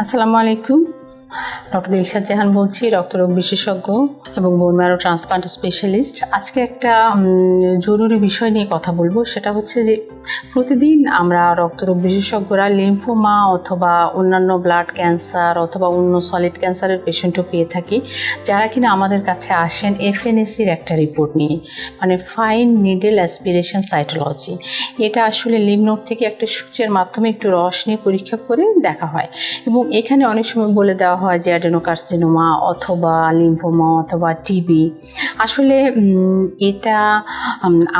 আসসালামু আলাইকুম। ডক্টর দিলশাদ জাহান বলছি রক্তরোগ বিশেষজ্ঞ এবং বোন ম্যারো ট্রান্সপ্লান্ট স্পেশালিস্ট আজকে একটা জরুরি বিষয় নিয়ে কথা বলব। সেটা হচ্ছে যে, প্রতিদিন আমরা রক্তরোগ বিশেষজ্ঞরা লিম্ফোমা অথবা অন্যান্য ব্লাড ক্যান্সার অথবা অন্য সলিড ক্যান্সারের পেশেন্টও পেয়ে থাকি, যারা কিনা আমাদের কাছে আসেন এফএনএসির একটা রিপোর্ট নিয়ে মানে ফাইন নিডেল অ্যাসপিরেশন সাইটোলজি এটা আসলে লিমনোড থেকে একটা সূচের মাধ্যমে একটু রস নিয়ে পরীক্ষা করে দেখা হয়। এবং এখানে অনেক সময় বলে দেওয়া হয় যে অ্যাডেনোকার্সিনোমা অথবা লিম্ফোমা অথবা টিবি আসলে এটা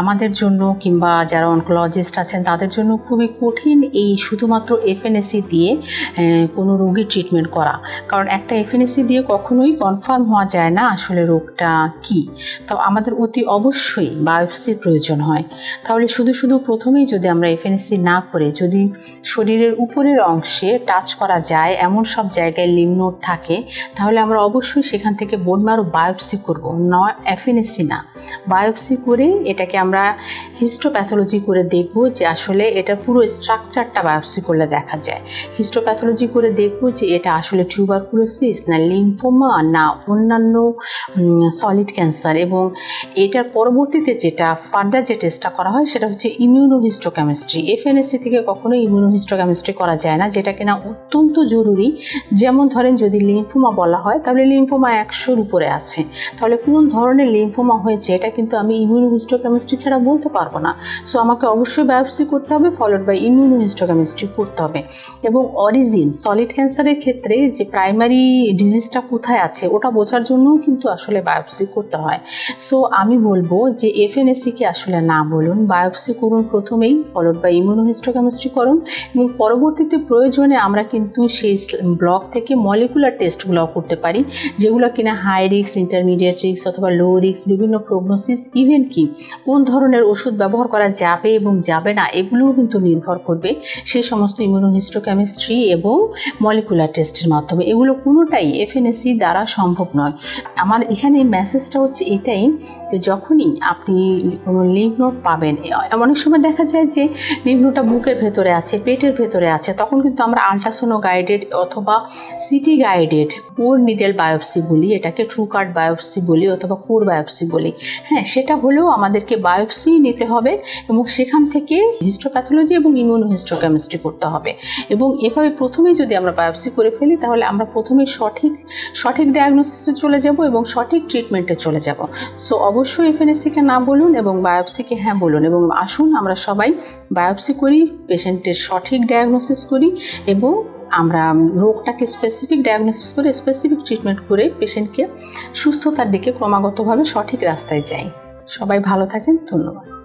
আমাদের জন্য কিংবা যারা অনকোলজিস্ট আছেন, তাদের জন্য খুবই কঠিন এই শুধুমাত্র এফএনএসি দিয়ে কোনো রোগীর ট্রিটমেন্ট করা। কারণ একটা এফএনএসি দিয়ে কখনোই কনফার্ম হওয়া যায় না আসলে রোগটা কি। তো আমাদের অতি অবশ্যই বায়োপসির প্রয়োজন হয়। তাহলে শুধু শুধু প্রথমেই যদি আমরা এফএনএসি না করে যদি শরীরের উপরের অংশে টাচ করা যায়, এমন সব জায়গায় লিমনোড থাকে, তাহলে আমরা অবশ্যই সেখান থেকে বোন মারো বায়োপসি করব। না এফএনএসি না। বায়োপসি করে এটাকে আমরা হিস্টোপ্যাথোলজি করে দেখব যে আসলে এটা পুরো স্ট্রাকচারটা বায়োপসি করলে দেখা যায়। হিস্টোপ্যাথোলজি করে দেখব যে এটা আসলে টিউবারকুলোসিস না লিম্পোমা না অন্যান্য সলিড ক্যান্সার এবং এটার পরবর্তীতে যেটা ফার্দার যে টেস্টটা করা হয় সেটা হচ্ছে ইমিউনোহিস্টোকেমিস্ট্রি এফএনএসসি থেকে কখনো ইমিউনোহিস্টোকেমিস্ট্রি করা যায় না, যেটা কিনা অত্যন্ত জরুরি। যেমন ধরেন যদি লিম্ফোমা বলা হয়, তাহলে লিম্ফোমা একশোর উপরে আছে। তাহলে কোন ধরনের লিম্ফোমা হয়েছে, এটা কিন্তু আমি ইমিউনোহিস্টোকেমিস্ট্রি ছাড়া বলতে পারব না। সো আমাকে অবশ্যই বায়োপসি করতে হবে ফলোড বাই ইমিউনোহিস্টোকেমিস্ট্রি করতে হবে। এবং অরিজিন সলিড ক্যান্সারের ক্ষেত্রে যে প্রাইমারি ডিজিজটা কোথায় আছে, ওটা বোঝার জন্যও কিন্তু আসলে বায়োপসি করতে হয়। সো আমি বলব যে এফএনএসিকে আসলে না বলুন বায়োপসি করুন প্রথমেই ফলোড বাই ইমিউনোহিস্টোকেমিস্ট্রি করুন। এবং পরবর্তীতে প্রয়োজনে আমরা কিন্তু সেই ব্লক থেকে মলিকুলার টেস্টগুলো করতে পারি, যেগুলো কিনা হাই রিক্স ইন্টারমিডিয়েট রিক্স অথবা লো রিক্স বিভিন্ন প্রগনোসিস ইভেন কি কোন ধরনের ওষুধ ব্যবহার করা যাবে এবং যাবে না, এগুলোও কিন্তু নির্ভর করবে সেই সমস্ত ইমিউনোহিস্টোকেমিস্ট্রি এবং মলিকুলার টেস্টের মাধ্যমে। এগুলো কোনোটাই এফএনএসি দ্বারা সম্ভব নয়। আমার এখানে মেসেজটা হচ্ছে এটাই যে যখনই আপনি কোনো লিম্ফ নোট পাবেন, অনেক সময় দেখা যায় যে লিম্ফ নোটটা বুকের ভেতরে আছে, পেটের ভেতরে আছে, তখন কিন্তু আমরা আল্ট্রাসোনো গাইডেড অথবা CT guided core needle biopsy বলি, এটাকে ট্রু কার্ড বায়োপসি বলি অথবা কোর বায়োপসি বলি। হ্যাঁ সেটা হলেও আমাদেরকে বায়োপসি নিতে হবে এবং সেখান থেকে হিস্টোপ্যাথোলজি এবং ইমিউনোহিস্টোকেমিস্ট্রি করতে হবে। এবং এভাবে প্রথমেই যদি আমরা বায়োপসি করে ফেলি, তাহলে আমরা প্রথমে সঠিক সঠিক ডায়াগনোসিসে চলে যাব এবং সঠিক ট্রিটমেন্টে চলে যাব। সো অবশ্যই এফএনএসিকে না বলুন এবং বায়োপসিকে হ্যাঁ বলুন এবং আসুন আমরা সবাই বায়োপসি করি পেশেন্টের সঠিক ডায়াগনোসিস করি এবং আমরা রোগটাকে স্পেসিফিক ডায়াগনোসিস করে স্পেসিফিক ট্রিটমেন্ট করে পেশেন্টকে সুস্থতার দিকে ক্রমাগতভাবে সঠিক রাস্তায় যাই। সবাই ভালো থাকেন, ধন্যবাদ।